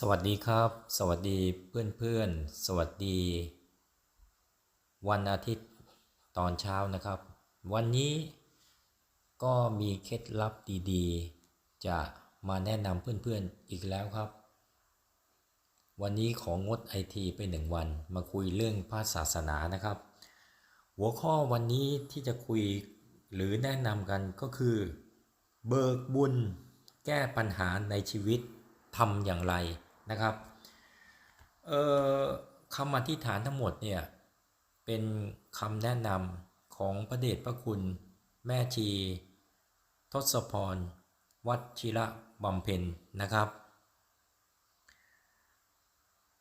สวัสดีครับ สวัสดีเพื่อนๆสวัสดี วันอาทิตย์ตอนเช้านะครับ วันนี้ก็มีเคล็ดลับดีๆ จะมาแนะนำเพื่อนๆอีกแล้วครับ วันนี้ของงดไอทีไปหนึ่งวันมาคุยเรื่องพระศาสนานะครับ หัวข้อวันนี้ที่จะคุยหรือแนะนำกันก็คือ เบิกบุญแก้ปัญหาในชีวิตทำอย่างไร นะครับคำอธิษฐานทั้งหมดเนี่ยเป็นคำแนะนำของพระเดชพระคุณ แม่ชี ทศพร วัชิระบำเพ็ญนะครับ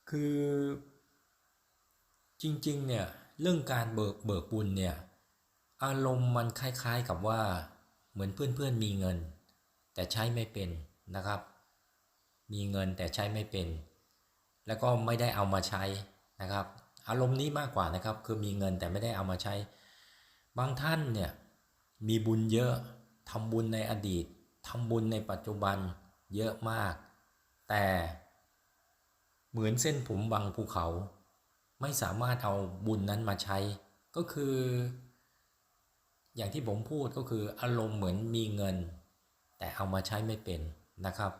คือจริงๆเนี่ยเรื่องการเบิกเบิกบุญเนี่ยอารมณ์มันคล้ายๆกับว่าเหมือนเพื่อนๆมีเงิน แต่ใช้ไม่เป็นนะครับ มีเงินแต่ใช้ไม่เป็น แล้วก็ไม่ได้เอามาใช้นะครับ อารมณ์นี้มากกว่านะครับ คือมีเงินแต่ไม่ได้เอามาใช้ บางท่านเนี่ยมีบุญเยอะทำบุญในอดีตทำบุญในปัจจุบันเยอะมาก แต่เหมือนเส้นผมบางภูเขา ไม่สามารถเอาบุญนั้นมาใช้ ก็คือ อย่างที่ผมพูดก็คืออารมณ์เหมือนมีเงิน แต่เอามาใช้ไม่เป็นนะครับ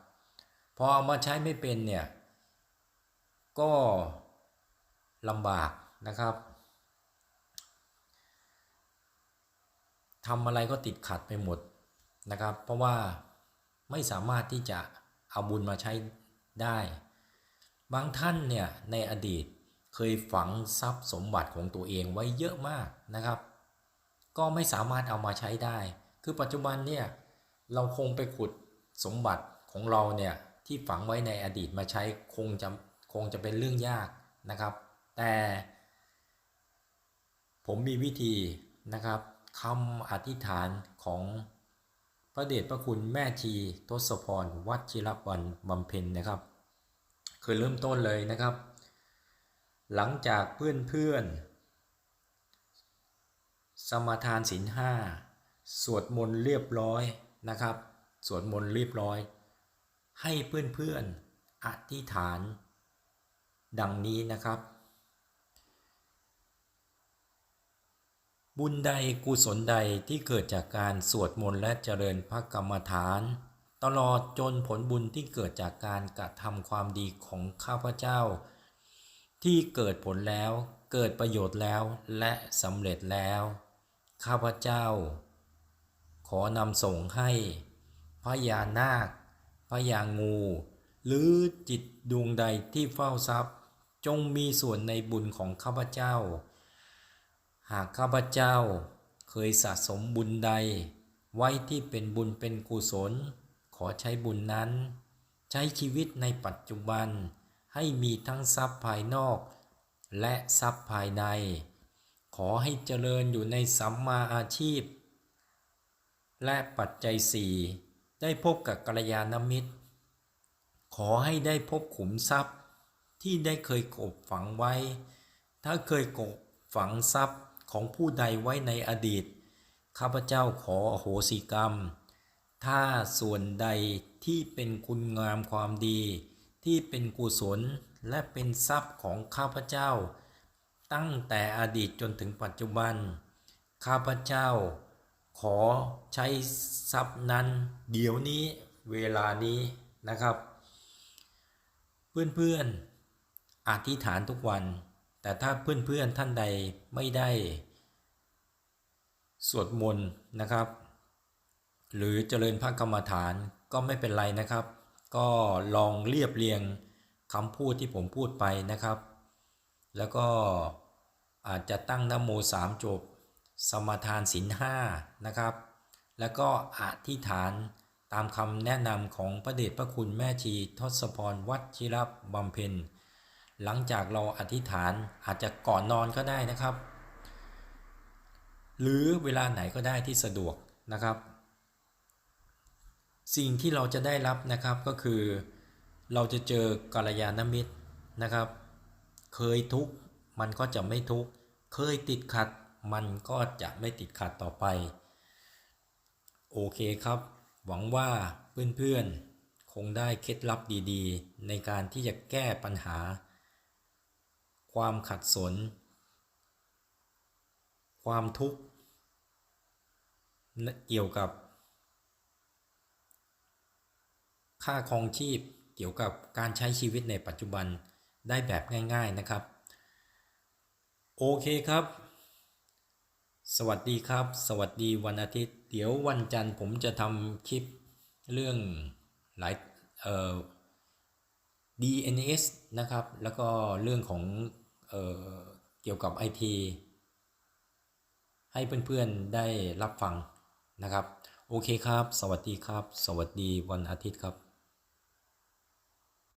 พอเอามาใช้ไม่เป็นเนี่ย ก็ลำบากนะครับทำอะไรก็ติดขัดไปหมดนะครับ เพราะว่าไม่สามารถที่จะเอาบุญมาใช้ได้ บางท่านเนี่ยในอดีตเคยฝังทรัพย์สมบัติของตัวเองไว้เยอะมากนะครับ ก็ไม่สามารถเอามาใช้ได้ คือปัจจุบันเนี่ยเราคงไปขุดสมบัติของเราเนี่ย ที่ฝังไว้ในอดีตมาใช้คงจะคงจะเป็นเรื่องยากนะครับ แต่ผมมีวิธีนะครับคำอธิษฐานของพระเดชพระคุณแม่ชีทศพร วัชิรวันบำเพ็ญนะครับ คือเริ่มต้นเลยนะครับ หลังจากเพื่อนเพื่อนๆสมาทานศีลห้าสวดมนต์เรียบร้อยนะครับ สวดมนต์เรียบร้อย ให้เพื่อนๆอธิษฐาน ดังนี้นะครับ บุญใดกุศลใดที่เกิดจากการสวดมนต์และเจริญพระกรรมฐาน ตลอดจนผลบุญที่เกิดจากการกระทำความดีของข้าพเจ้า ที่เกิดผลแล้วเกิดประโยชน์แล้วและสำเร็จแล้ว ข้าพเจ้า ขอนำส่งให้พญานาค พญางู หรือจิตดวงใดที่เฝ้าทรัพย์ จงมีส่วนในบุญของข้าพเจ้า หากข้าพเจ้าเคยสะสมบุญใด ไว้ที่เป็นบุญเป็นกุศล ขอใช้บุญนั้น ใช้ชีวิตในปัจจุบัน ให้มีทั้งทรัพย์ภายนอก และทรัพย์ภายใน ขอให้เจริญอยู่ในสัมมาอาชีพ และปัจจัยสี่ ได้พบกับกัลยาณมิตร ขอให้ได้พบขุมทรัพย์ที่ได้เคยกบฝังไว้ ถ้าเคยกบฝังทรัพย์ของผู้ใดไว้ในอดีต ข้าพเจ้าขออโหสิกรรม ถ้าส่วนใดที่เป็นคุณงามความดี ที่เป็นกุศลและเป็นทรัพย์ของข้าพเจ้า ตั้งแต่อดีตจนถึงปัจจุบัน ข้าพเจ้า ขอใช้ทรัพย์นั้น เดี๋ยวนี้เวลานี้นะครับ เพื่อนๆอธิษฐานทุกวัน แต่ถ้าเพื่อนๆท่านใดไม่ได้ สวดมนต์นะครับ หรือเจริญพระกรรมฐานก็ไม่เป็นไรนะครับ ก็ลองเรียบเรียงคำพูดที่ผมพูดไปนะครับ แล้วก็อาจจะตั้งนโมสามจบ สมาทานศีลห้านะครับ แล้วก็อธิษฐานตามคำแนะนำของพระเดชพระคุณแม่ชีทศพรวัชิรบำเพ็ญ หลังจากเราอธิษฐานอาจจะก่อนนอนก็ได้นะครับ หรือเวลาไหนก็ได้ที่สะดวกนะครับ สิ่งที่เราจะได้รับนะครับก็คือ เราจะเจอกัลยาณมิตรนะครับ เคยทุกข์มันก็จะไม่ทุกข์ เคยติดขัด มันก็จะไม่ติดขัดต่อไป โอเคครับ หวังว่าเพื่อนๆ คงได้เคล็ดลับดีๆ ในการที่จะแก้ปัญหา ความขัดสน ความทุกข์เกี่ยวกับ ค่าครองชีพเกี่ยวกับการใช้ชีวิตในปัจจุบันได้แบบง่าย ๆนะครับ โอเคครับ สวัสดีครับ สวัสดีวันอาทิตย์ เดี๋ยววันจันทร์ผมจะทำคลิปเรื่องหลายเอ่อ DNS นะครับ แล้วก็เรื่องของเอ่อเกี่ยวกับ IT ให้เพื่อนๆได้รับฟังนะครับ โอเคครับ สวัสดีครับ สวัสดีวันอาทิตย์ครับ